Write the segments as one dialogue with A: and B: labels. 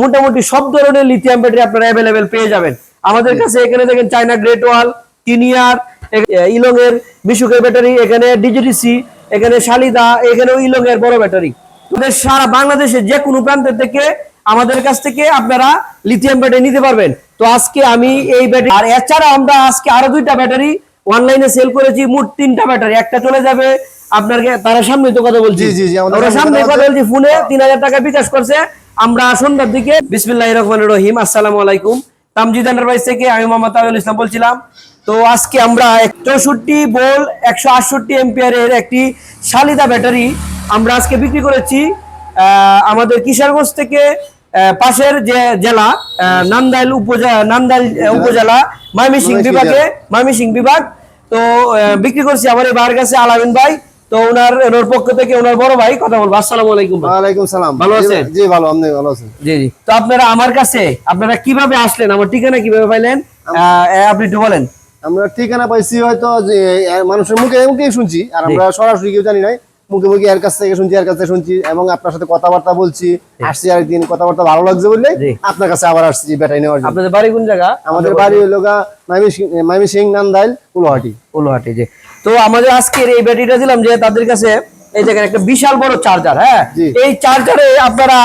A: মোটামুটি সব ধরনের লিথিয়াম ব্যাটারি আপনারা অ্যাভেলেবেল পেয়ে যাবেন। আমাদের কাছে এখানে দেখেন চায়না গ্রেট ওয়াল কিনিয়ার ইলং এর বিশুকের ব্যাটারি এখানে ডিজিটিসি এখানে শালিদা এখানেও ইলং এর বড় ব্যাটারি সারা বাংলাদেশে যে কোনো প্রান্ত থেকে আমাদের কাছ থেকে আপনারা লিথিয়াম ব্যাটারি নিতে পারবেন। তো আজকে আমি এই ব্যাটারি আর এছাড়া আমরা আজকে আরও দুইটা ব্যাটারি অনলাইনে সেল করেছি মোট তিনটা ব্যাটারি একটা চলে যাবে আপনার তারা সামনে তো কথা বলছি।
B: জি, জি, জি, আমাদের সামনে কথা
A: বলছি ফোনে তিন হাজার টাকা বিকাশ করছে। আমরা সন্ধ্যার দিকে বিসমিল্লাহ রহমান রহিম আসসালামু আলাইকুম। তামজিদ এন্টারপ্রাইজ থেকে আমি মোহাম্মদ তাজুল ইসলাম বলছিলাম। তো আজকে আমরা চৌষট্টি বোল একশো আটষট্টি এম্পিয়ারের একটি শালিদা ব্যাটারি আমরা আজকে বিক্রি করেছি আহ, আমাদের কিশোরগঞ্জ থেকে পাশের যে জেলা নান্দাইল উপজেলা নান্দাইল উপজেলা ময়মনসিংহ বিভাগে ময়মনসিংহ বিভাগ। তো বিক্রি করছি আমার এই ভাইয়ের কাছে আলামিন ভাই। তো ওনার ওনার পক্ষ থেকে ওনার বড় ভাই কথা বলব। আসসালাম আলাইকুম।
B: ওয়ালাইকুম সালাম।
A: ভালো আছেন?
B: জি ভালো আপনি ভালো আছেন
A: জি জি। তো আপনারা আমার কাছে আপনারা কীভাবে আসলেন আমার ঠিকানা কীভাবে পাইলেন? আপনি একটু বলেন।
B: আমরা ঠিকানা পাইছি হয়তো যে মানুষের মুখে মুখে শুনছি আর আমরা সরাসরি কেউ জানি নাই। মুখে মুখে এর কাছ থেকে শুনছি এর কাছ থেকে শুনছি এবং আপনার সাথে কথাবার্তা বলছি। আসছি আরেকদিন কথাবার্তা ভালো লাগছে বললে আপনার কাছে আবার আসছি ব্যাটারি নেওয়ার জন্য।
A: আপনাদের বাড়ি কোন জায়গা?
B: আমাদের বাড়ি হলো গা মাইমি সিং নান্দাইল কুলহাটি
A: উলহাটি যে তো আমাদের আজকের এই ব্যাটারিটা দিলাম যে তাদের কাছে এই দেখেন একটা বিশাল বড় চার্জার হ্যাঁ? এই চার্জারে আপনারা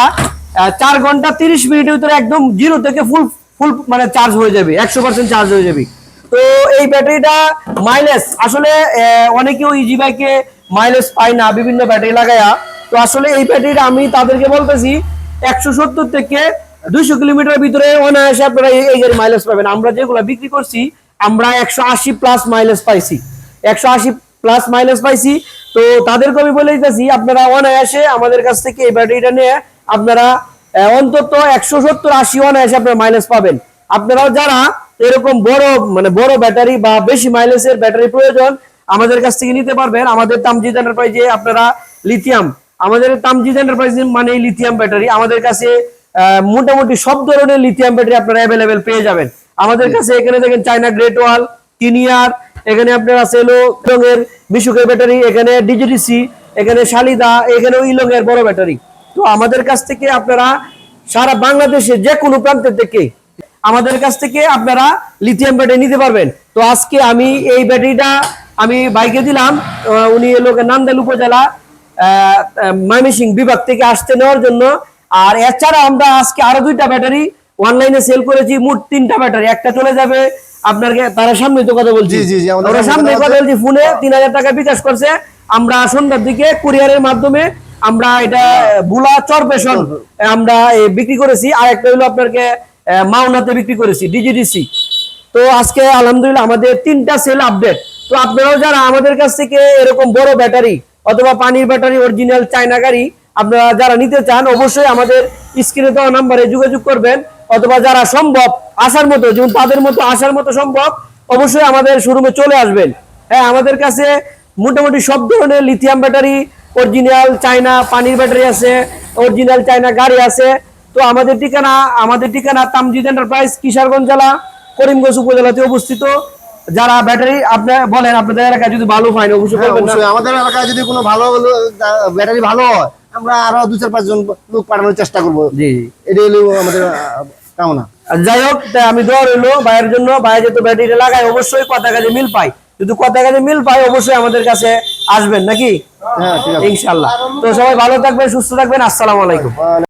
A: চার ঘণ্টা তিরিশ মিনিটের ভিতরে একদম জিরো থেকে ফুল ফুল মানে চার্জ হয়ে যাবে একশো পার্সেন্ট চার্জ হয়ে যাবে। তো এই ব্যাটারিটা মাইলেজ আসলে অনেকেও ইজি বাইকে মাইলেজ পায় না, বিভিন্ন ব্যাটারি লাগায়া। তো আসলে এই ব্যাটারিটা আমি তাদেরকে বলতেছি, একশো সত্তর থেকে দুইশো কিলোমিটার ভিতরে অনায়াসে আপনারা এই গাড়ি মাইলেজ পাবেন। আমরা যেগুলো বিক্রি করছি, আমরা একশো আশি প্লাস মাইলেজ পাইছি। একশো আশি প্লাস মাইলেজ পাইছি। তো তাদেরকে আমি বলে দিতেছি, আপনারা অনায়াসে আমাদের কাছ থেকে এই ব্যাটারিটা নিয়ে আপনারা অন্তত একশো সত্তর আশি অনায়াসে আপনারা মাইলেজ পাবেন। আপনারাও যারা এরকম বড় মানে বড় ব্যাটারি বা বেশি মাইলেজের ব্যাটারি প্রয়োজন আমাদের কাছ থেকে নিতে পারবেন। আমাদের তামজিদ এন্টারপ্রাইজে আপনারা লিথিয়াম আমাদের তামজিদ এন্টারপ্রাইজ মানে লিথিয়াম ব্যাটারি আমাদের কাছে মোটামুটি সব ধরনের লিথিয়াম ব্যাটারি আপনারা অ্যাভেলেবেল পেয়ে যাবেন। আমাদের কাছে এখানে দেখেন চায়না গ্রেট ওয়াল কিনিয়ার এখানে আপনার আছে হলো রঙের বিশুকের ব্যাটারি এখানে ডিজিটিসি এখানে শালিদা এখানেও ইলং এর বড় ব্যাটারি তো আমাদের কাছ থেকে আপনারা সারা বাংলাদেশে যে কোনো প্রান্ত থেকে আমাদের কাছ থেকে আপনারা লিথিয়াম ব্যাটারি নিতে পারবেন। তো আজকে আমি এই ব্যাটারিটা আমি বাইকে দিলাম উনি এলো নান্দাইল উপজেলা ময়মনসিং বিভাগ থেকে আসতে নেওয়ার জন্য। আর এছাড়া আমরা আজকে আরও দুইটা ব্যাটারি অনলাইনে সেল করেছি মোট তিনটা ব্যাটারি। একটা চলে যাবে আপনার তারা সামনে তো কথা বলছি। ওরা
B: সামনে কথা
A: বলছি। ফোনে তিন হাজার টাকা বিকাশ করছে। আমরা সন্ধ্যার দিকে কুরিয়ারের মাধ্যমে আমরা এটা বুলা চরপেশন আমরা বিক্রি করেছি। আর একটা হলো আপনাকে মাওনাতে বিক্রি করেছি ডিজিডিসি। তো আজকে আলহামদুলিল্লাহ আমাদের তিনটা সেল আপডেট। তো আপনারাও যারা আমাদের কাছ থেকে এরকম বড় ব্যাটারি অথবা পানির ব্যাটারি অরিজিনাল চায়না গাড়ি আপনারা যারা নিতে চান, অবশ্যই আমাদের স্ক্রিনে দেওয়া নাম্বারে যোগাযোগ করবেন। অথবা যারা সম্ভব আসার মতো, যেমন তাদের মতো আসার মতো সম্ভব, অবশ্যই আমাদের শোরুমে চলে আসবেন। হ্যাঁ আমাদের কাছে মোটামুটি সব ধরনের লিথিয়াম ব্যাটারি অরিজিনাল চায়না পানির ব্যাটারি আছে অরিজিনাল চায়না গাড়ি আছে। তো আমাদের ঠিকানা আমাদের ঠিকানা তামজিদ এন্টারপ্রাইজ কিশোরগঞ্জ জেলা, করিমগঞ্জ উপজেলাতে অবস্থিত। যারা ব্যাটারি আপনি বলেন আপনাদের এলাকায় যদি ভালো
B: হ্যাঁ,
A: না।
B: অবশ্যই আমাদের এলাকায় যদি কোনো ভালো ব্যাটারি ভালো হয় আমরা আরও দু চার পাঁচজন লোক পাঠানোর চেষ্টা করব।
A: জি।
B: এটাই হলো আমাদের কামনা।
A: যাই হোক আমি দোয়া রইল ভাইয়ের জন্য। ভাই যেহেতু ব্যাটারিটা লাগায় অবশ্যই কথা কাজে মিল পাই যদি কথা কাজে মিল পাই অবশ্যই আমাদের কাছে আসবেন নাকি?
B: হ্যাঁ
A: ইনশাল্লাহ তো সবাই ভালো থাকবেন সুস্থ থাকবেন। আসসালামু আলাইকুম